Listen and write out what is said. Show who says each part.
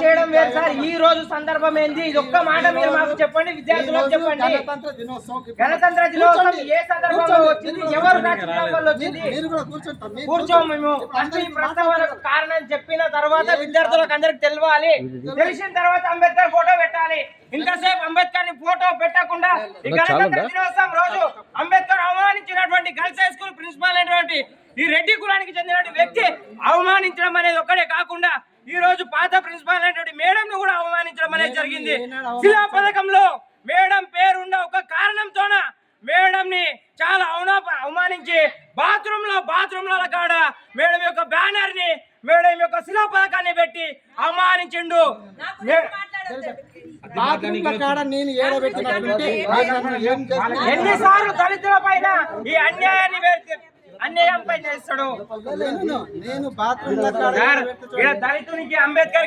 Speaker 1: చేయడం వేరు సార్. ఈ రోజు సందర్భం ఏంది? ఇది ఒక్క మాట మీరు మాకు చెప్పండి విద్యార్థులకు చెప్పండి.
Speaker 2: గణతంత్ర దినోత్సవం
Speaker 1: గణతంత్ర దినోత్సవం ఏ సందర్భంలో వచ్చింది? ఎవరు రాజకీయాల వల్ల వచ్చింది?
Speaker 2: మీరు కూడా కూర్చుంటాం మీరు
Speaker 1: కూర్చోము మేము. ఫస్ట్ ఈ ప్రస్తావనకు కారణం చెప్పిన తర్వాత విద్యార్థులకు అందరికి తెలవాలి తెలిసిన తర్వాత అంబేద్కర్ ఫోటో పెట్టాలి. ఇంతసేపు అంబేద్కర్ని ఫోటో పెట్టకుండా ఈ గణతంత్ర దినోత్సవం రోజు అంబేద్కర్ అవమానించినటువంటి గర్ల్స్ హై స్కూల్ ప్రిన్సిపాల్ అయినటువంటి ఈ రెడ్డి కులానికి చెందినటువంటి వ్యక్తి అవమానించడం అనేది ఒక్కడే కాకుండా ఈ రోజు పాత ప్రిన్సిపాల్ అయినటువంటి మేడం ను కూడా అవమానించడం అనేది జరిగింది. శిలా పథకంలో మేడం పేరున్న ఒక కారణంతోన మేడం ని చాలా అవునా అవమానించి బాత్రూమ్లో బాత్రూమ్లో కాడ మేడం యొక్క బ్యానర్ని మేడం యొక్క శిలా పథకాన్ని పెట్టి అవమానించిండు? ఎన్నిసార్లు దళితుల పైన ఈ అన్యాయాన్ని అన్యాయం పై చేస్తాడు. దళితునికి అంబేద్కర్